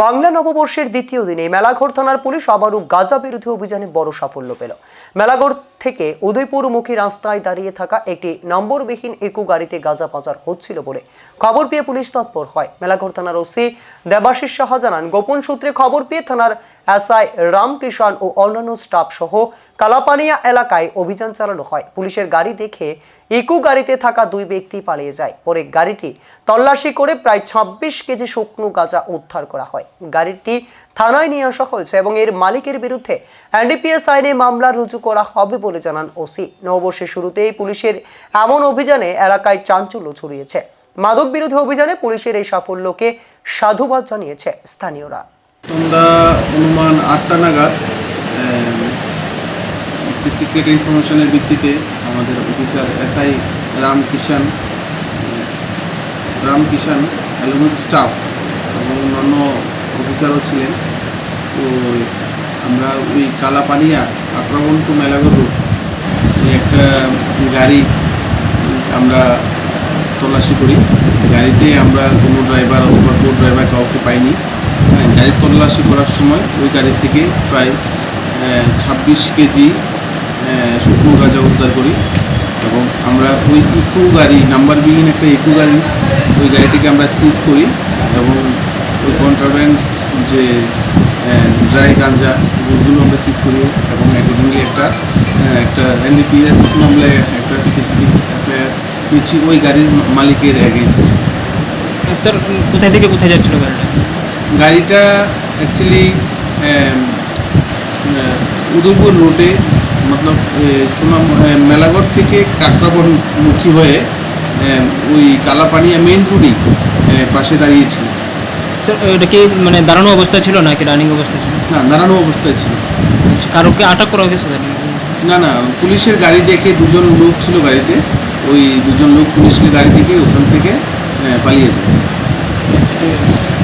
বাংলা নববর্ষের দ্বিতীয় দিনে মেলাঘর থানার পুলিশ আবারও গাঁজা বিরোধী অভিযানে বড় সাফল্য পেল। মেলাঘর থেকে উদয়পুরমুখী রাস্তায় দাঁড়িয়ে থাকা একটি নম্বরবিহীন একু গাড়িতে গাঁজা পাচার হচ্ছিল বলে খবর পেয়ে পুলিশ তৎপর হয়। মেলাঘর থানার ওসি দেবাশিস সাহা জানান, গোপন সূত্রে খবর পেয়ে থানার এসআই রামকিষান ও অন্যান্য স্টাফ সহ কালাপানিয়া এলাকায় অভিযান চালানো হয়। পুলিশের গাড়ি দেখে ইকো গাড়িতে থাকা দুই ব্যক্তি পালিয়ে যায়। পরে গাড়িটি তল্লাশি করে প্রায় ছাব্বিশ কেজি শুকনো গাঁজা উদ্ধার করা হয়। গাড়িটি থানায় নিয়ে আসা হয়েছে এবং এর মালিকের বিরুদ্ধে এনডিপিএস আইনে মামলা রুজু করা হবে বলে জানান ওসি। নববর্ষের শুরুতেই পুলিশের এমন অভিযানে এলাকায় চাঞ্চল্য ছড়িয়েছে। মাদক বিরোধী অভিযানে পুলিশের এই সাফল্যকে সাধুবাদ জানিয়েছে স্থানীয়রা। সন্ধ্যা অনুমান আটটা নাগাদ একটি সিক্রেট ইনফরমেশনের ভিত্তিতে আমাদের officer SI Ram Kishan Ram staff এবং অন্যান্য অফিসারও ছিলেন। তো আমরা ওই কালাপানিয়া আক্রমণ টু মেলাগর একটা গাড়ি আমরা তল্লাশি করি। গাড়িতে আমরা কোনো ড্রাইভার অথবা কো ড্রাইভার কাউকে পাইনি। হ্যাঁ, গাড়ি তল্লাশি করার সময় ওই গাড়ি থেকে প্রায় ছাব্বিশ কেজি শুকনো গাঁজা উদ্ধার করি এবং আমরা ওই ইকু গাড়ি নাম্বারবিহীন একটা ইকু গাড়ি ওই গাড়িটিকে আমরা সিজ করি এবং ওই কন্ট্রাভেন্স যে ড্রাই গাঞ্জা ওগুলো আমরা সিজ করি এবং অ্যাকর্ডিংলি একটা একটা এনডিপিএস মামলায় একটা স্পেসিফিক নিচ্ছি ওই গাড়ির মালিকের অ্যাগেনস্ট স্যার কোথায় থেকে কোথায় যাচ্ছিল গাড়িটা? গাড়িটা অ্যাকচুয়ালি উদয়পুর রোডে মতলব সুনাম মেলাগড় থেকে কাকরাবন মুখী হয়ে ওই কালাপানিয়া মেন রোডই পাশে দাঁড়িয়েছি। স্যার ওটা কি মানে দাঁড়ানো অবস্থায় ছিল নাকি রানিং অবস্থায় ছিল? না দাঁড়ানো অবস্থায় ছিল। আচ্ছা, কারোকে আটক করা হয়েছে স্যার না না পুলিশের গাড়ি দেখে দুজন লোক ছিল গাড়িতে ওই দুজন লোক পুলিশকে গাড়ি দেখে ওখান থেকে পালিয়ে যায়। আচ্ছা